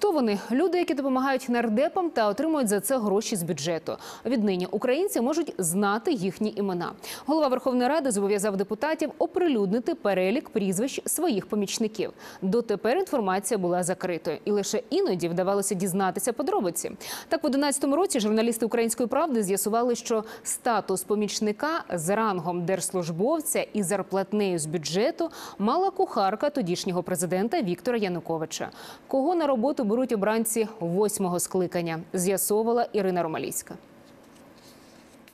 Хто вони? Люди, які допомагають нардепам та отримують за це гроші з бюджету. Віднині українці можуть знати їхні імена. Голова Верховної Ради зобов'язав депутатів оприлюднити перелік прізвищ своїх помічників. Дотепер інформація була закритою, і лише іноді вдавалося дізнатися подробиці. Так, в 11 році журналісти Української правди з'ясували, що статус помічника з рангом держслужбовця і зарплатнею з бюджету мала кухарка тодішнього президента Віктора Януковича. Кого на роботу беруть обранці восьмого скликання, з'ясовувала Ірина Ромалійська.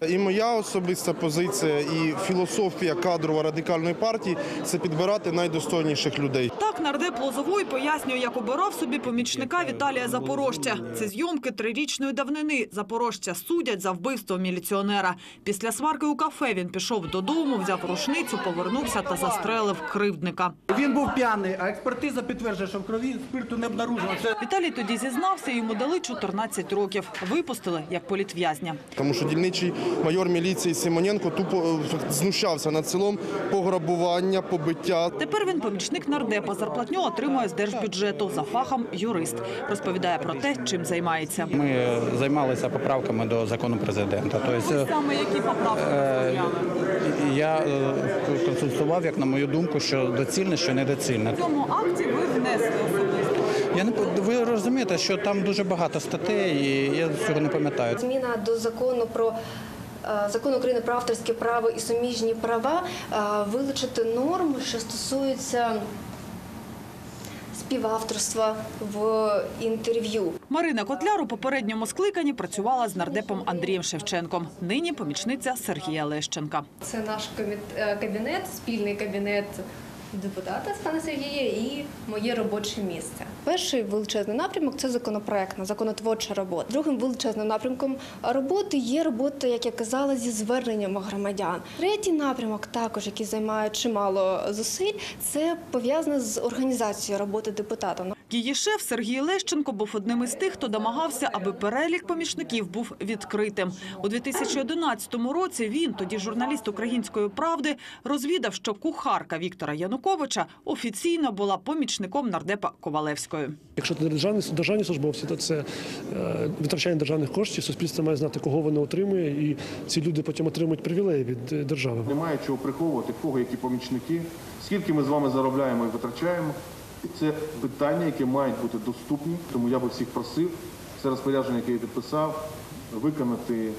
І моя особиста позиція, і філософія кадрова радикальної партії це підбирати найдостойніших людей. Так нардеп Лозовой пояснює, як обирав собі помічника Віталія Запорожця. Це зйомки трирічної давнини. Запорожця судять за вбивство міліціонера. Після сварки у кафе він пішов додому, взяв рушницю, повернувся та застрелив кривдника. Він був п'яний, а експертиза підтверджує, що в крові спирту не обнаружено. Віталій тоді зізнався, йому дали 14 років. Випустили як політв'язня. Тому що дільничий майор міліції Симоненко тупо е, знущався над селом пограбування, побиття. Тепер він помічник нардепа. Зарплатню отримує з держбюджету за фахом юрист. Розповідає про те, чим займається. Ми займалися поправками до закону президента. Тобто Саме які поправки е, я е, консультував, як на мою думку, що доцільне, що недоцільне. В цьому акті ви внесли особисто. Я не по- ви розумієте, що там дуже багато статей, і я цього не пам'ятаю. Зміна до закону про е, закон України про авторське право і суміжні права вилучити норму, що стосується співавторства в інтерв'ю. Марина Котляр у попередньому скликанні працювала з нардепом Андрієм Шевченком. Нині помічниця Сергія Лещенка. Це наш е, кабінет, спільний кабінет депутата пана Сергія і моє робоче місце. Перший величезний напрямок це законопроектна, законотворча робота. Другим величезним напрямком роботи є робота, як я казала, зі зверненнями громадян. Третій напрямок, також який займає чимало зусиль, це пов'язане з організацією роботи депутата. Її шеф Сергій Лещенко був одним із тих, хто домагався, аби перелік помічників був відкритим. У 2011 році він, тоді журналіст української правди, розвідав, що кухарка Віктора Януковича офіційно була помічником нардепа Ковалевської. Якщо це державні, державні службовці, то це е, витрачання державних коштів. Суспільство має знати, кого воно отримує, і ці люди потім отримують привілеї від е, держави. Немає чого приховувати, кого які помічники, скільки ми з вами заробляємо і витрачаємо. Це питання, які мають бути доступні. Тому я би всіх просив це розпорядження, яке я підписав, виконати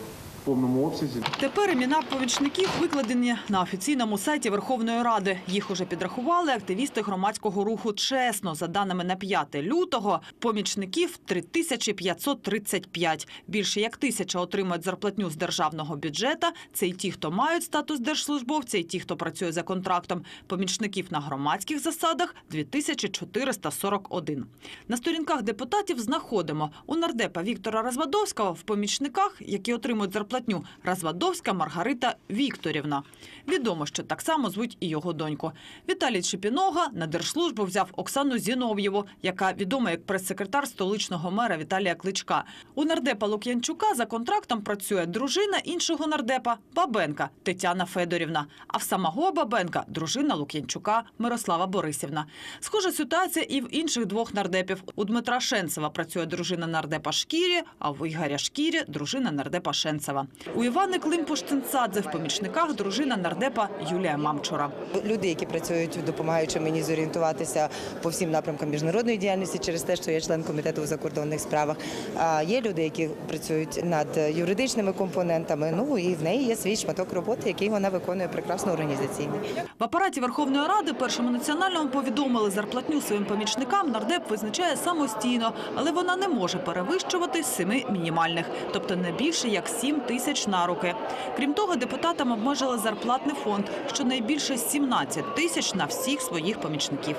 повному обсязі. Тепер імена помічників викладені на офіційному сайті Верховної Ради. Їх уже підрахували активісти громадського руху «Чесно». За даними на 5 лютого, помічників 3535. Більше як тисяча отримують зарплатню з державного бюджета. Це й ті, хто мають статус держслужбовця, і ті, хто працює за контрактом. Помічників на громадських засадах 2441. На сторінках депутатів знаходимо у нардепа Віктора Розвадовського в помічниках, які отримують зарплатню, Розвадовська Маргарита Вікторівна. Відомо, що так само звуть і його доньку. Віталій Чепінога на держслужбу взяв Оксану Зінов'єву, яка відома як прес-секретар столичного мера Віталія Кличка. У нардепа Лук'янчука за контрактом працює дружина іншого нардепа Бабенка Тетяна Федорівна. А в самого Бабенка дружина Лук'янчука Мирослава Борисівна. Схожа ситуація і в інших двох нардепів. У Дмитра Шенцева працює дружина нардепа Шкірі, а в Ігоря Шкірі дружина нардепа Шенцева. У Івани Климпуш-Цинцадзе в помічниках дружина нардепа Юлія Мамчура. Люди, які працюють, допомагаючи мені зорієнтуватися по всім напрямкам міжнародної діяльності через те, що я член комітету у закордонних справах. А є люди, які працюють над юридичними компонентами. Ну і в неї є свій шматок роботи, який вона виконує прекрасно організаційний. В апараті Верховної Ради першому національному повідомили зарплатню своїм помічникам нардеп визначає самостійно, але вона не може перевищувати семи мінімальних, тобто не більше як 7 тисяч на руки. Крім того, депутатам обмежили зарплатний фонд, щонайбільше 17 тисяч на всіх своїх помічників.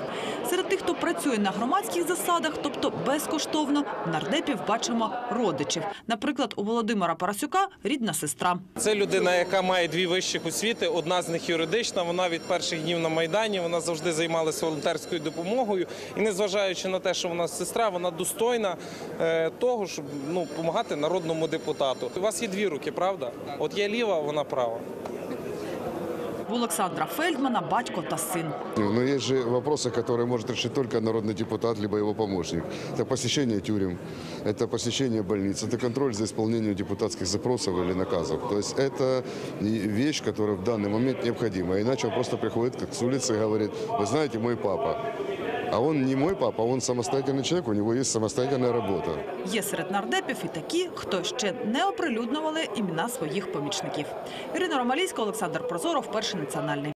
Серед тих, хто працює на громадських засадах, тобто безкоштовно, в нардепів бачимо родичів. Наприклад, у Володимира Парасюка рідна сестра. Це людина, яка має дві вищих освіти. Одна з них юридична. Вона від перших днів на майдані. Вона завжди займалася волонтерською допомогою. І незважаючи на те, що вона сестра, вона достойна е, того, щоб ну допомагати народному депутату. У вас є дві руки, правда? От я ліва, вона права. У Олександра Фельдмана батько та син. Но есть же вопросы, которые может решить только народный депутат, либо его помощник. Это посещение тюрем, это посещение больниц, это контроль за исполнением депутатских запросов или наказов. То есть это и вещь, которая в данный момент необходима. Иначе он просто приходит как с улицы и говорит, вы знаете, мой папа. А он не мой папа, он самостоятельный человек, у него есть самостоятельная работа. Є серед нардепів і такі, хто ще не оприлюднювали імена своїх помічників. Ірина Ромалійська, Олександр Прозоров, перший національний.